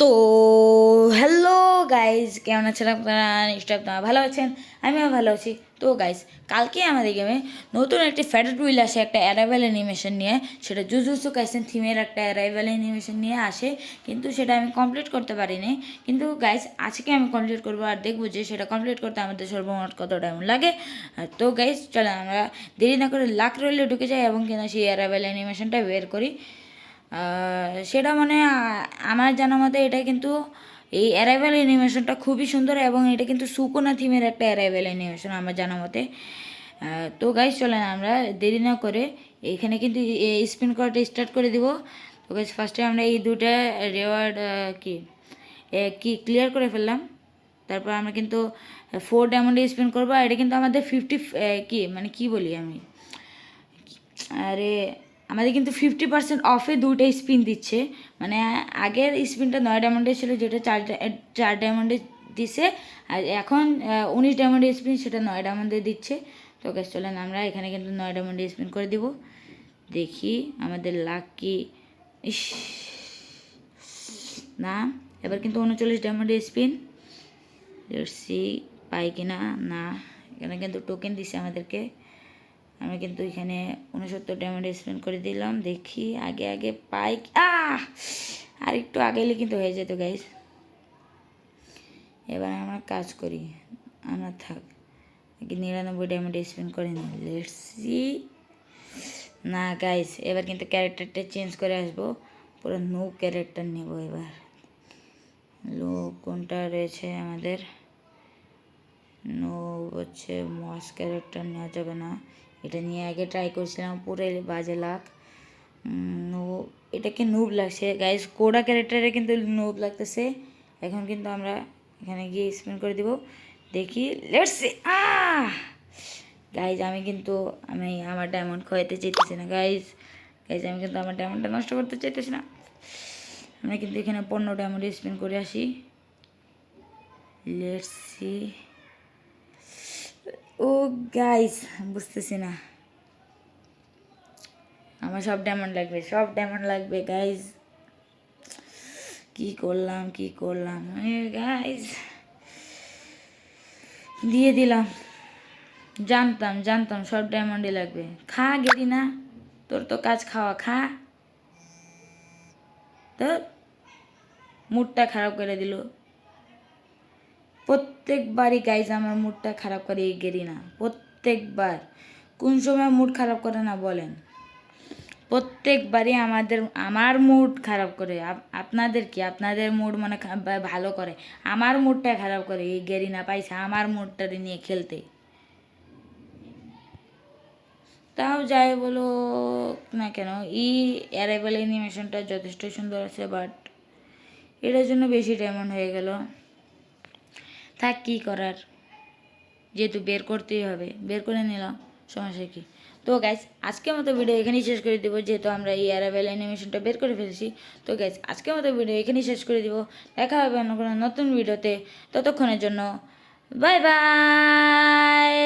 তো hello guys কেমন আছেন আপনারা? নিশ্চয় আপনারা ভালো আছেন, আমিও ভালো আছি। তো গাইজ কালকে আমাদের গেমে নতুন একটি ফ্যাটেড উইল আসে, একটা অ্যারাইভেল অ্যানিমেশন নিয়ে। সেটা জুজুসু কাইসেন থিমের একটা অ্যারাইভেল অ্যানিমেশন নিয়ে আসে, কিন্তু সেটা আমি কমপ্লিট করতে পারিনি। কিন্তু গাইজ আজকে আমি কমপ্লিট করব আর দেখব যে সেটা কমপ্লিট করতে আমাদের সর্বমোট কত টাইম লাগে। তো গাইজ চলো আমরা দেরি না করে লাখ রইলে ঢুকে যাই এবং কিনা সেই অ্যারাইভেল অ্যানিমেশনটা বের করি। সেটা মানে আমার জানা মতে এটা কিন্তু এই অ্যারাইভেল অ্যানিমেশনটা খুবই সুন্দর এবং এটা কিন্তু সুকোনা থিমের একটা অ্যারাইভেল অ্যানিমেশন আমার জানা মতে। তো গাইজ চলেন আমরা দেরি না করে এখানে কিন্তু স্পিন করাটা স্টার্ট করে দিব। তো গাইজ ফার্স্টে আমরা এই দুটা রেওয়ার্ড কি কি ক্লিয়ার করে ফেললাম। তারপর আমরা কিন্তু ফোর ডায়মন্ডে স্পিন করব। আর এটা কিন্তু আমাদের ফিফটি কি মানে কি বলি আমি? আরে আমাদের কিন্তু ফিফটি পার্সেন্ট অফে দুইটাই স্পিন দিচ্ছে। মানে আগের স্পিনটা নয় ডায়মন্ডে ছিল, যেটা চার চার ডায়মন্ডে দিছে, আর এখন উনিশ ডায়মন্ডে স্পিন সেটা নয় ডায়মন্ডে দিচ্ছে। তো গ্যাস চলেন আমরা এখানে কিন্তু নয় ডায়মন্ডে স্পিন করে দিব। দেখি আমাদের লাক কি ইস, না, এবার কিন্তু উনচল্লিশ ডায়মন্ডে স্পিন সি পাই কিনা? না, এখানে কিন্তু টোকেন দিছে আমাদেরকে। আমি কিন্তু এখানে উনসত্তর ডায়মন্ড স্পেন্ড করে দিলাম। দেখি, আগে আগে পাই আহ! আর একটু আগেলে কিন্তু হয়ে যেত গাইস এবার আমরা কাজ করি। আমরা থাক, আগে নিরানব্বই ডায়মন্ড স্পেন্ড করে নিই। লেটস না গাইস এবার কিন্তু ক্যারেক্টারটা চেঞ্জ করে আসব। পুরো নো ক্যারেক্টার নেব এবার। লো কোনটা রয়েছে আমাদের? নো, হচ্ছে মস ক্যারেক্টার নেওয়া যাবে না। এটা নিয়ে আগে ট্রাই করছিলাম, পুরো বাজে লাখ নো এটাকে নুব লাগছে? গাইজ কোডা ক্যারেক্টারে কিন্তু নুব লাগতেছে। এখন কিন্তু আমরা এখানে গিয়ে স্পিন করে দিব। দেখি লেটস আহ! গাইজ আমি কিন্তু, আমি আমার ডায়মন্ড খোয়াতে চাইতেছি না গাইজ গাইজ আমি কিন্তু আমার ডায়মন্ডটা নষ্ট করতে চাইতেছি না। আমরা কিন্তু এখানে পনেরো ডায়মন্ড স্পিন করে আসি। লেটস ও গাইস বুঝতেছি না। আমার সব ডায়মন্ড লাগবে, সব ডায়মন্ড লাগবে গাইস কি করলাম কি করলাম? গাইস দিয়ে দিলাম। জানতাম জানতাম সব ডায়মন্ডই লাগবে। খা, গেলি না? তোর তো কাজ খাওয়া, খা। তো মুডটা খারাপ করে দিল। প্রত্যেকবারই গাইজ আমার মুডটা খারাপ করে এই গেরিনা প্রত্যেকবার। কোন সময় মুড খারাপ করে না বলেন। প্রত্যেকবারই আমাদের, আমার মুড খারাপ করে। আপ- আপনাদের কি? আপনাদের মুড মানে ভালো করে? আমার মুডটা খারাপ করে এই গেরিনা পাইছে আমার মুডটা নিয়ে খেলতে। তাও যাই বলো না কেন, এই অ্যারাইভেল অ্যানিমেশনটা যথেষ্ট সুন্দর আছে বাট এটার জন্য বেশি ডায়মন্ড হয়ে গেল। থাক কী করার? যেহেতু বের করতেই হবে। বের করে নিলাম। সমস্যা কি? তো গ্যাস আজকের মতো ভিডিও এখানেই শেষ করে দেবো। যেহেতু আমরা এই অ্যারাবেল অ্যানিমেশনটা বের করে ফেলেছি। তো গ্যাস আজকের মতো ভিডিও এখানেই শেষ করে দিব। দেখা হবে অন্য কোনো নতুন ভিডিওতে ততক্ষণের জন্য বাই বাই